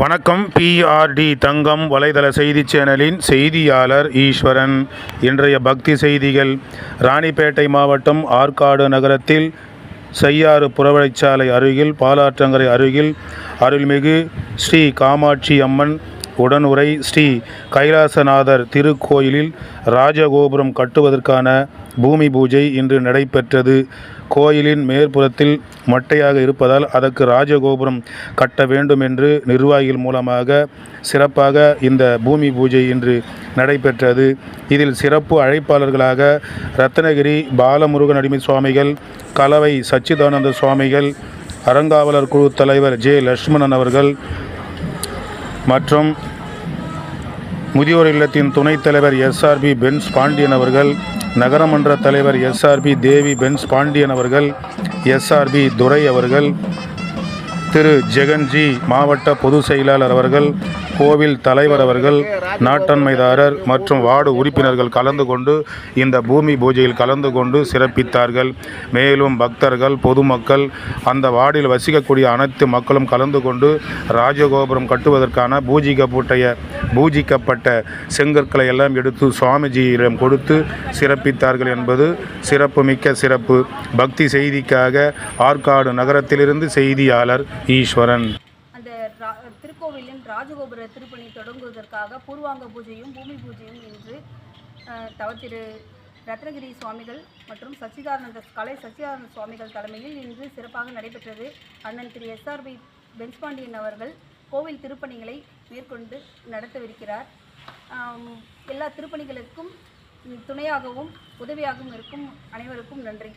வணக்கம் பிஆர்டி தங்கம் வலைதள செய்தி சேனலின் செய்தியாளர் ஈஸ்வரன். இன்றைய பக்தி செய்திகள் ராணிப்பேட்டை மாவட்டம் ஆற்காடு நகரத்தில் செய்யாறு புறவழிச்சாலை அருகில் பாலாற்றங்கரை அருகில் அருள்மிகு ஸ்ரீ காமாட்சி அம்மன் உடனுரை ஸ்ரீ கைலாசநாதர் திருக்கோயிலில் ராஜகோபுரம் கட்டுவதற்கான பூமி பூஜை இன்று நடைபெற்றது. கோயிலின் மேற்புறத்தில் மட்டையாக இருப்பதால் அதற்கு ராஜகோபுரம் கட்ட வேண்டும் என்று நிர்வாகிகள் மூலமாக சிறப்பாக இந்த பூமி பூஜை இன்று நடைபெற்றது. இதில் சிறப்பு அழைப்பாளர்களாக ரத்னகிரி பாலமுருகன் அடிமை சுவாமிகள் கலவை சச்சிதானந்த சுவாமிகள் அறங்காவலர் குழு தலைவர் ஜே லட்சுமணன் அவர்கள் மற்றும் முதியோர் இல்லத்தின் துணைத் தலைவர் எஸ்ஆர்பி பென்ஸ் பாண்டியன் அவர்கள் நகரமன்ற தலைவர் எஸ்ஆர்பி தேவி பென்ஸ் பாண்டியன் அவர்கள் எஸ்ஆர்பி துரை அவர்கள் திரு ஜெகன்ஜி மாவட்ட பொதுச் செயலாளர் அவர்கள் கோவில் தலைவர் அவர்கள் நாட்டன்மைதாரர் மற்றும் வார்டு உறுப்பினர்கள் கலந்து கொண்டு இந்த பூமி பூஜையில் கலந்து கொண்டு சிறப்பித்தார்கள். மேலும் பக்தர்கள் பொதுமக்கள் அந்த வார்டில் வசிக்கக்கூடிய அனைத்து மக்களும் கலந்து கொண்டு ராஜகோபுரம் கட்டுவதற்கான பூஜிக்கப்பட்ட பூஜிக்கப்பட்ட செங்கற்களை எல்லாம் எடுத்து சுவாமிஜியிடம் கொடுத்து சிறப்பித்தார்கள் என்பது சிறப்புமிக்க சிறப்பு. பக்தி செய்திக்காக ஆற்காடு நகரத்திலிருந்து செய்தியாளர் ஈஸ்வரன். அந்த திருக்கோவிலின் ராஜகோபுர திருப்பணி தொடங்குவதற்காக பூர்வாங்க பூஜையும் பூமி பூஜையும் இன்று தவ திரு ரத்னகிரி சுவாமிகள் மற்றும் சச்சிதானந்த கலை சச்சிதானந்த சுவாமிகள் தலைமையில் இன்று சிறப்பாக நடைபெற்றது. அண்ணன் திரு எஸ்ஆர்பி பென்ஸ்பாண்டியன் அவர்கள் கோவில் திருப்பணிகளை மேற்கொண்டு நடத்தவிருக்கிறார். எல்லா திருப்பணிகளுக்கும் துணையாகவும் உதவியாகவும் இருக்கும் அனைவருக்கும் நன்றி.